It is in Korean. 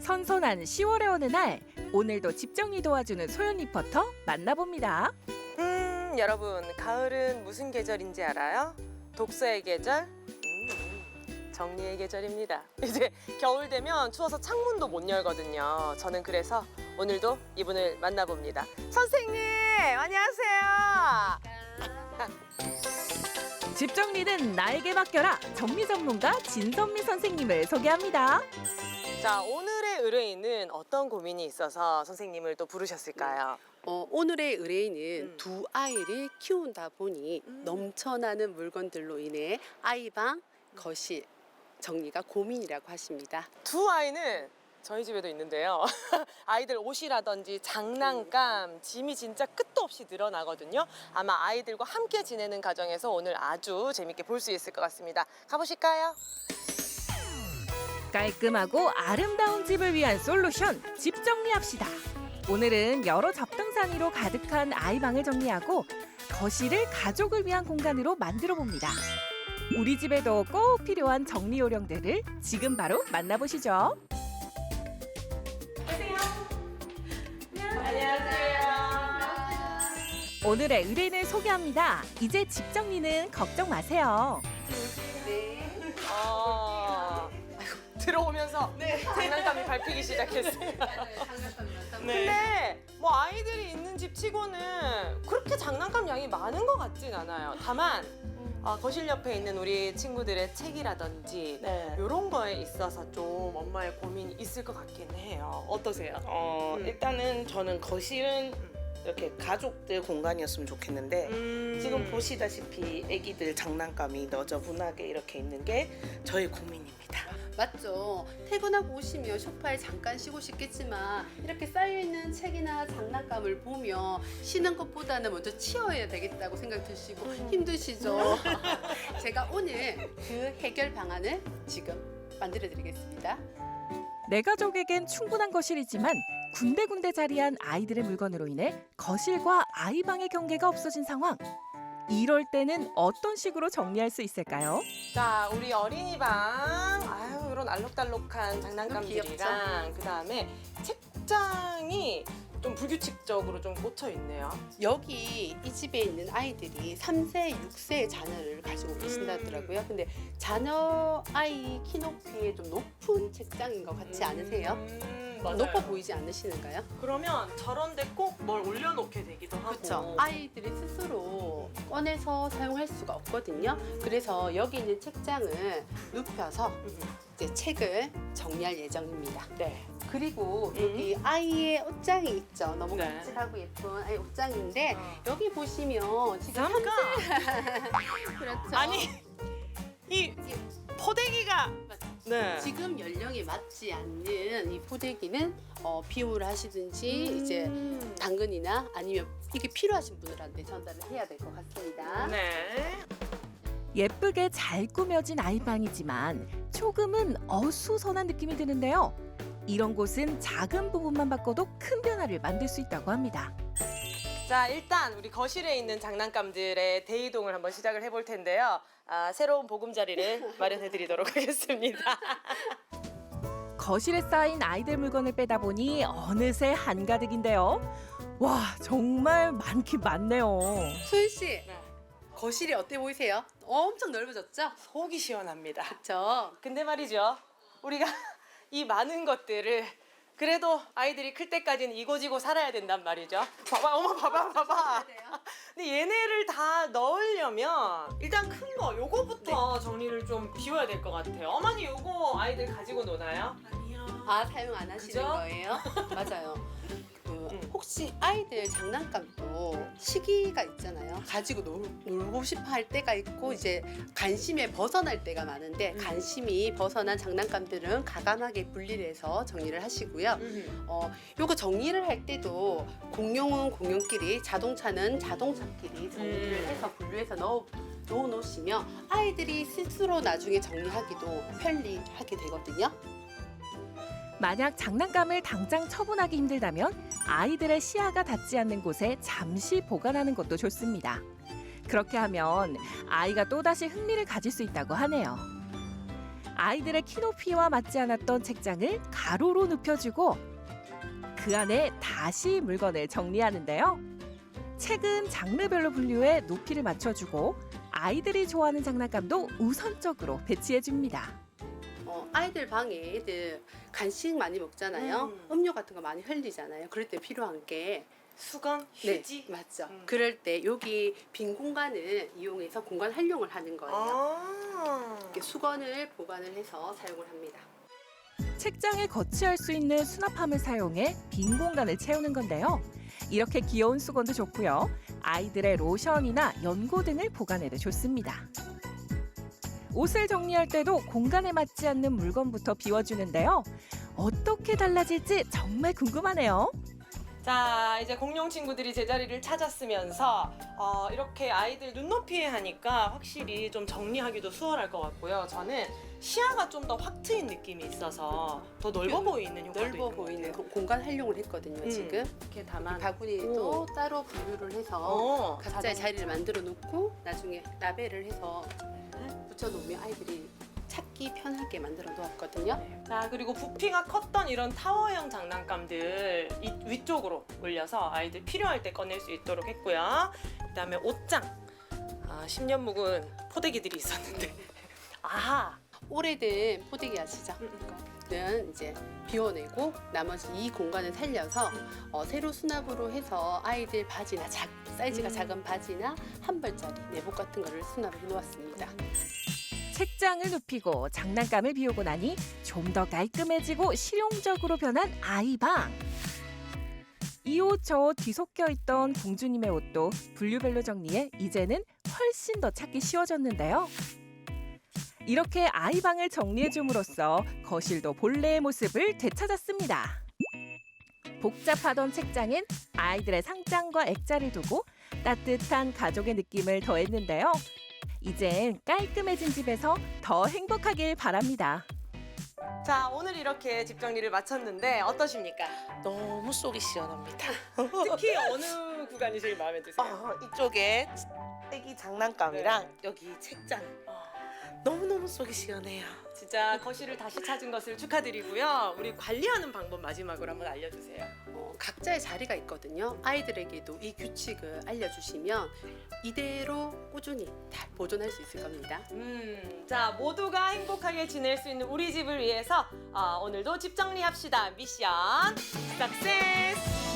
선선한 10월의 어느 날 오늘도 집 정리 도와주는 소연 리포터 만나봅니다. 음, 여러분, 가을은 무슨 계절인지 알아요? 독서의 계절? 음, 정리의 계절입니다. 이제 겨울 되면 추워서 창문도 못 열거든요. 저는 그래서 오늘도 이분을 만나봅니다. 선생님, 안녕하세요. 집 정리는 나에게 맡겨라 정리 전문가 진선미 선생님을 소개합니다. 자, 오늘 의 의뢰인은 어떤 고민이 있어서 선생님을 또 부르셨을까요? 어, 오늘의 의뢰인은 음. 두 아이를 키운다 보니 음. 넘쳐나는 물건들로 인해 아이방, 거실 정리가 고민이라고 하십니다. 두 아이는 저희 집에도 있는데요. 아이들 옷이라든지 장난감, 짐이 진짜 끝도 없이 늘어나거든요. 아마 아이들과 함께 지내는 가정에서 오늘 아주 재밌게 볼 수 있을 것 같습니다. 가보실까요? 깔끔하고 아름다운 집을 위한 솔루션 집 정리합시다. 오늘은 여러 잡등사니로 가득한 아이방을 정리하고 거실을 가족을 위한 공간으로 만들어 봅니다. 우리 집에도 꼭 필요한 정리 요령들을 지금 바로 만나보시죠. 오늘의 의뢰인을 소개합니다. 이제 집 정리는 걱정 마세요. 들어오면서 장난감이 밟히기 시작했어요. 근데 뭐 아이들이 있는 집 치고는 그렇게 장난감 양이 많은 것 같진 않아요. 다만 아, 거실 옆에 있는 우리 친구들의 책이라든지 네. 이런 거에 있어서 좀 엄마의 고민이 있을 것 같긴 해요. 어떠세요? 어, 음. 일단은 저는 거실은 이렇게 가족들 공간이었으면 좋겠는데 음. 지금 보시다시피 아기들 장난감이 너저분하게 이렇게 있는 게 저의 고민입니다. 맞죠. 퇴근하고 오시면 소파에 잠깐 쉬고 싶겠지만 이렇게 쌓여있는 책이나 장난감을 보며 쉬는 것보다는 먼저 치워야 되겠다고 생각 드시고 힘드시죠. 제가 오늘 그 해결 방안을 지금 만들어 드리겠습니다. 내 가족에겐 충분한 거실이지만 군데군데 자리한 아이들의 물건으로 인해 거실과 아이 방의 경계가 없어진 상황. 이럴 때는 어떤 식으로 정리할 수 있을까요? 자, 우리 어린이방. 아유, 이런 알록달록한 장난감들이랑 그 다음에 책장이 좀 불규칙적으로 좀 꽂혀 있네요. 여기 이 집에 있는 아이들이 3세, 6세 자녀를 가지고 계신다더라고요. 근데 자녀 아이 키 높이에 좀 높은 책장인 것 같지 않으세요? 음, 맞아요. 높아 보이지 않으시는가요? 그러면 저런데 꼭 뭘 올려놓게 되기도 하고. 그렇죠. 아이들이 스스로 꺼내서 사용할 수가 없거든요. 그래서 여기 있는 책장을 눕혀서 음, 이제 책을 정리할 예정입니다. 네. 그리고 여기 아이의 옷장이 있죠. 너무 네. 간직하고 예쁜 아이 옷장인데 어. 여기 보시면 지금 잠깐. 그렇죠. 아니 이 포대기가 네. 지금 연령에 맞지 않는 이 포대기는 어, 비움을 하시든지 음. 이제 당근이나 아니면 이게 필요하신 분들한테 전달을 해야 될 것 같습니다. 네. 예쁘게 잘 꾸며진 아이방이지만 조금은 어수선한 느낌이 드는데요. 이런 곳은 작은 부분만 바꿔도 큰 변화를 만들 수 있다고 합니다. 자 일단 우리 거실에 있는 장난감들의 대이동을 한번 시작을 해볼 텐데요. 아, 새로운 보금자리를 마련해 드리도록 하겠습니다. 거실에 쌓인 아이들 물건을 빼다 보니 어느새 한가득인데요. 와, 정말 많긴 많네요. 소연 씨, 거실이 어때 보이세요? 엄청 넓어졌죠? 속이 시원합니다. 그렇죠. 근데 말이죠. 우리가 이 많은 것들을 그래도 아이들이 클 때까지는 이고지고 살아야 된단 말이죠. 봐봐, 어머, 봐봐, 봐봐. 근데 얘네를 다 넣으려면 일단 큰 거, 요거부터 정리를 좀 비워야 될 것 같아요. 어머니, 요거 아이들 가지고 노나요? 아 사용 안 하시는 그죠? 거예요? 맞아요. 그 음. 혹시 아이들 장난감도 시기가 있잖아요. 가지고 놀, 놀고 싶어 할 때가 있고 이제 관심에 벗어날 때가 많은데 음. 관심이 벗어난 장난감들은 가감하게 분리를 해서 정리를 하시고요. 음. 어, 요거 정리를 할 때도 공용은 공용끼리, 자동차는 자동차끼리 정리를 음. 해서 분류해서 넣어 놓으시면 아이들이 스스로 나중에 정리하기도 편리하게 되거든요. 만약 장난감을 당장 처분하기 힘들다면 아이들의 시야가 닿지 않는 곳에 잠시 보관하는 것도 좋습니다. 그렇게 하면 아이가 또다시 흥미를 가질 수 있다고 하네요. 아이들의 키 높이와 맞지 않았던 책장을 가로로 눕혀주고 그 안에 다시 물건을 정리하는데요. 책은 장르별로 분류해 높이를 맞춰주고 아이들이 좋아하는 장난감도 우선적으로 배치해줍니다. 어, 아이들 방에 애들 간식 많이 먹잖아요. 음. 음. 료 같은 거 많이 흘리잖아요. 그럴 때 필요한 게 수건, 네, 휴지. 맞죠. 음. 그럴 때 여기 빈 공간을 이용해서 공간 활용을 하는 거예요. 아. 이렇게 수건을 보관을 해서 사용을 합니다. 책장에 거치할 수 있는 수납함을 사용해 빈 공간을 채우는 건데요. 이렇게 귀여운 수건도 좋고요. 아이들의 로션이나 연고 등을 보관해도 좋습니다. 옷을 정리할 때도 공간에 맞지 않는 물건부터 비워주는데요. 어떻게 달라질지 정말 궁금하네요. 자, 이제 공룡 친구들이 제자리를 찾았으면서 어, 이렇게 아이들 눈높이에 하니까 확실히 좀 정리하기도 수월할 것 같고요. 저는 시야가 좀 더 확 트인 느낌이 있어서 더 넓어 보이는 효과도 넓어 있는 것 보이는 같아요. 그 공간 활용을 했거든요. 음. 지금 이렇게 다만 바구니도 오. 따로 분류를 해서 어, 각자의 자리를 만들어 놓고 나중에 라벨을 해서 붙여 놓으면 아이들이 찾기 편하게 만들어 놓았거든요. 자 그리고 부피가 컸던 이런 타워형 장난감들 이, 위쪽으로 올려서 아이들 필요할 때 꺼낼 수 있도록 했고요. 그다음에 옷장. 아, 10년 묵은 포대기들이 있었는데. 아하. 오래된 포대기 아시죠? 음, 는 이제 비워내고 나머지 이 공간을 살려서 어, 새로 수납으로 해서 아이들 바지나 작, 사이즈가 음. 작은 바지나 한 벌짜리 내복 같은 거를 수납을 해놓았습니다. 책장을 눕히고 장난감을 비우고 나니 좀 더 깔끔해지고 실용적으로 변한 아이방. 이 옷저옷 뒤섞여 있던 공주님의 옷도 분류별로 정리해 이제는 훨씬 더 찾기 쉬워졌는데요. 이렇게 아이방을 정리해 줌으로써 거실도 본래의 모습을 되찾았습니다. 복잡하던 책장엔 아이들의 상장과 액자를 두고 따뜻한 가족의 느낌을 더했는데요. 이젠 깔끔해진 집에서 더 행복하길 바랍니다. 자 오늘 이렇게 집 정리를 마쳤는데 어떠십니까? 너무 속이 시원합니다. 특히 어느 구간이 제일 마음에 드세요? 어, 이쪽에 애기 장난감이랑 여기 책장 너무너무 속이 시원해요. 진짜 거실을 다시 찾은 것을 축하드리고요. 우리 관리하는 방법 마지막으로 한번 알려주세요. 어, 각자의 자리가 있거든요. 아이들에게도 이 규칙을 알려주시면 이대로 꾸준히 잘 보존할 수 있을 겁니다. 음, 자 모두가 행복하게 지낼 수 있는 우리 집을 위해서 어, 오늘도 집 정리합시다. 미션 सक्세스.